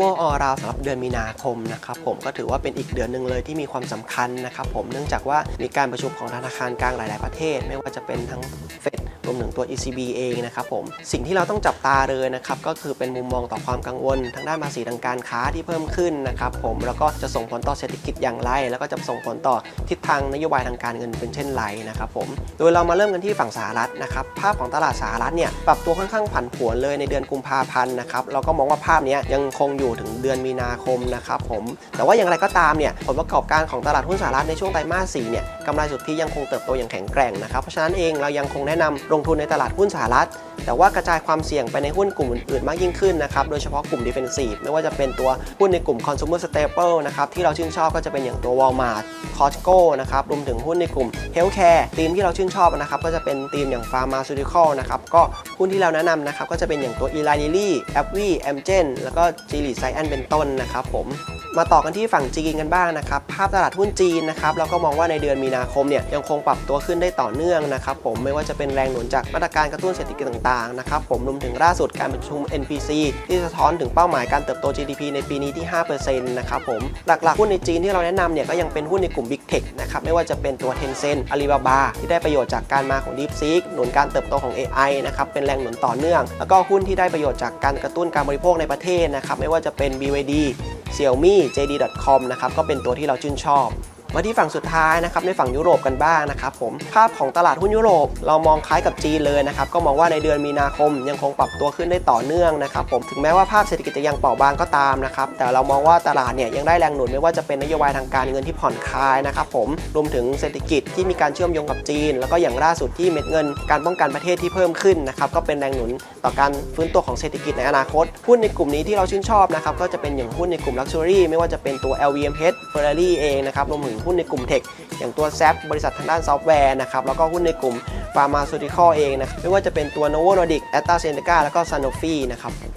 วออราวสำหรับเดือนมีนาคมนะครับผมก็ถือว่าเป็นอีกเดือนหนึ่งเลยที่มีความสำคัญนะครับผมเนื่องจากว่ามีการประชุมของธนาคารกลางหลาย ๆ ประเทศ ไม่ว่าจะเป็นทั้งเฟด รวมถึงตัว ECB เองนะครับผมสิ่งที่เราต้องจับตาเลยนะครับก็คือเป็นมุมมองต่อความกังวล ทางด้านภาษีทางการค้าที่เพิ่มขึ้นนะครับผมแล้วก็จะส่งผลต่อเศรษฐกิจอย่างไร แล้วก็จะส่งผลต่อทิศทางนโยบายทางการเงินเป็นเช่นไรนะครับผมโดยเรามาเริ่มกันที่ฝั่งสหรัฐนะครับภาพของตลาดสหรัฐเนี่ยปรับตัวค่อนข้างผันผวนเลยในเดือนกุมภาพันธ์นะครับเราก็มองว่าภาพนี้ยังคงอยู่ถึงเดือนมีนาคมนะครับผมแต่ว่าอย่างไรก็ตามเนี่ยผลประกอบการของตลาดหุ้นสหรัฐในช่วงไตรมาส4เนี่ยกำไรสุทธิยังคงเติบโตอย่างแข็งแกร่งนะครับเพราะฉะนั้นเองเรายังคงแนะนำลงทุนในตลาดหุ้นสหรัฐ แต่ว่ากระจายความเสี่ยงไปในหุ้นกลุ่มอื่นๆมากยิ่งขึ้นนะครับโดยเฉพาะกลุ่ม defensive ไม่ว่าจะเป็นตัวหุ้นในกลุ่ม consumer staple นะครับที่เราชื่นชอบก็จะเป็นอย่างตัว Walmart Costco นะครับรวมถึงหุ้นในกลุ่ม healthcare ทีมที่เราชื่นชอบนะครับก็จะเป็นทีมอย่าง pharmaceutical นะครับก็หุ้นที่เราแนะนำนะครับก็จะเป็นอย่างตัว Eli Lilly AbbVie Amgen แล้วก็ Gilead Sciences เป็นต้นนะครับผม มาต่อกันที่ฝั่งจีนกันบ้างนะครับ ภาพตลาดหุ้นจีนนะครับเราก็มองว่าในเดือนมีนาคมเนี่ยยังคงปรับตัวขึ้นได้ต่อเนื่องนะครับผมไม่ว่าจะเป็นแรงหนุนจากมาตรการกระตุ้นเศรษฐกิจต่างๆนะครับผมรวมถึงล่าสุดการประชุม NPC ที่สะท้อนถึงเป้าหมายการเติบโต GDP ในปีนี้ที่ 5%นะครับผมหลักๆหุ้นในจีนที่เราแนะนำเนี่ยก็ยังเป็นหุ้นในกลุ่ม Big Tech นะครับไม่ว่าจะเป็นตัว Tencent Alibaba ที่ได้ประโยชน์จากการมาของ DeepSeek หนุนการเติบโตของ AI นะครับเป็นแรงหนุนต่อเนื่อง แล้วก็หุ้นที่ได้ประโยชน์จากการกระตุ้นการบริโภคในประเทศนะครับไม่ว่าจะเป็น BYD Xiaomi JD.com นะครับก็เป็นตัวที่เราชื่นชอบ มาที่ฝั่งสุดท้ายนะครับในฝั่งยุโรปกันบ้างนะครับผมภาพของตลาดหุ้นยุโรป เรามองคล้ายกับจีนเลยนะครับก็มองว่าในเดือนมีนาคมยังคงปรับตัวขึ้นได้ต่อเนื่องนะครับผมถึงแม้ว่าภาพเศรษฐกิจจะยังเปราะบางก็ตามนะครับแต่เรามองว่าตลาดเนี่ยยังได้แรงหนุนไม่ว่าจะเป็นนโยบายทางการเงินที่ผ่อนคลายนะครับผมรวมถึงเศรษฐกิจที่มีการเชื่อมโยงกับจีน แล้วก็อย่างล่าสุดที่เม็ดเงิน การป้องกันประเทศที่เพิ่มขึ้นนะครับก็เป็นแรงหนุนต่อการฟื้นตัวของเศรษฐกิจในอนาคตหุ้นในกลุ่มนี้ที่เราชื่นชอบนะครับก็จะเป็นอย่างหุ้นในกลุ่ม Luxury ไม่ว่าจะเป็นตัว LVMH Ferrari เองนะครับรวมถึงหุ้นในกลุ่มเทคอย่างตัวแซบริษัททางด้านซอฟต์แวร์นะครับแล้วก็หุ้นในกลุ่มฟาร์มาซูติคอลเองนะครับไม่ว่าจะเป็นตัว Novo Nordisk, AstraZeneca แล้วก็ซันโนฟีนะครับ